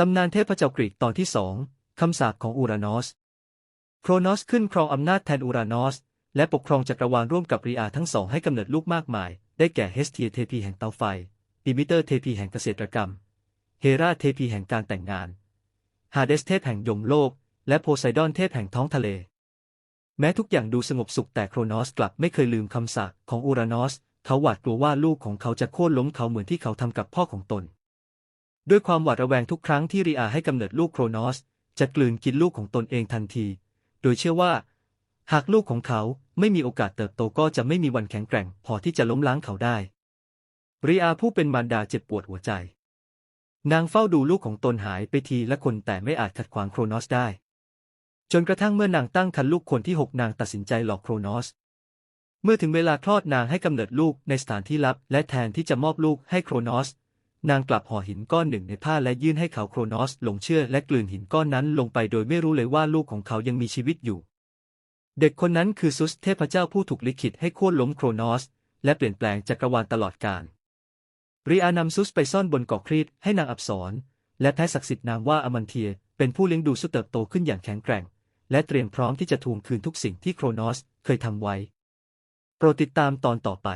ตำนานเทพเจ้ากรีกตอนที่สองคำสาปของอูรานอส โครนอสขึ้นครองอำนาจแทนอูรานอส และปกครองจักรวาลร่วมกับรีอาทั้งสองให้กำเนิดลูกมากมาย ได้แก่เฮสเทียเทพีแห่งเตาไฟ ดิมิเตอร์เทพีแห่งเกษตรกรรม เฮราเทพีแห่งการแต่งงาน ฮาเดสเทพแห่งยมโลก และโพไซดอนเทพแห่งท้องทะเล แม้ทุกอย่างดูสงบสุขแต่โครนอสกลับไม่เคยลืมคำสาปของอูรานอส เขาหวาดกลัวว่าลูกของเขาจะโค่นล้มเขาเหมือนที่เขาทำกับพ่อของตน ด้วยความหวาดระแวงทุกครั้งที่รีอาให้กำเนิดลูกโครนอส จะกลืนกินลูกของตนเองทันที โดยเชื่อว่า หากลูกของเขาไม่มีโอกาสเติบโตก็จะไม่มีวันแข็งแกร่ง พอที่จะล้มล้างเขาได้รีอาผู้เป็นมารดาเจ็บปวดหัวใจ นางเฝ้าดูลูกของตนหายไปทีละคนแต่ไม่อาจขัดขวางโครนอสได้ จนกระทั่งเมื่อนางตั้งครรภ์ลูกคนที่หกนางตัดสินใจหลอกโครนอสเมื่อถึงเวลาคลอดนางให้กำเนิดลูกในสถานที่ลับ และแทนที่จะมอบลูกให้โครนอส นางกลับห่อหินก้อนหนึ่งในผ้าและยื่นให้เขาโครนอสหลงเชื่อและกลืนหินก้อนนั้นลงไปโดยไม่รู้เลยว่าลูกของเขายังมีชีวิตอยู่ เด็กคนนั้นคือซุสเทพเจ้าผู้ถูกลิขิตให้โค่นล้มโครนอส และเปลี่ยนแปลงจักรวาลตลอดกาลรีอานำซุสไปซ่อนบนเกาะครีตให้นางอับสรและแพ้ศักดิ์สิทธิ์นางว่าอมันเทียเป็นผู้เลี้ยงดูซุสเติบโตขึ้นอย่างแข็งแกร่ง และเตรียมพร้อมที่จะทวงคืนทุกสิ่งที่โครนอสเคยทำไว้ โปรดติดตามตอนต่อไป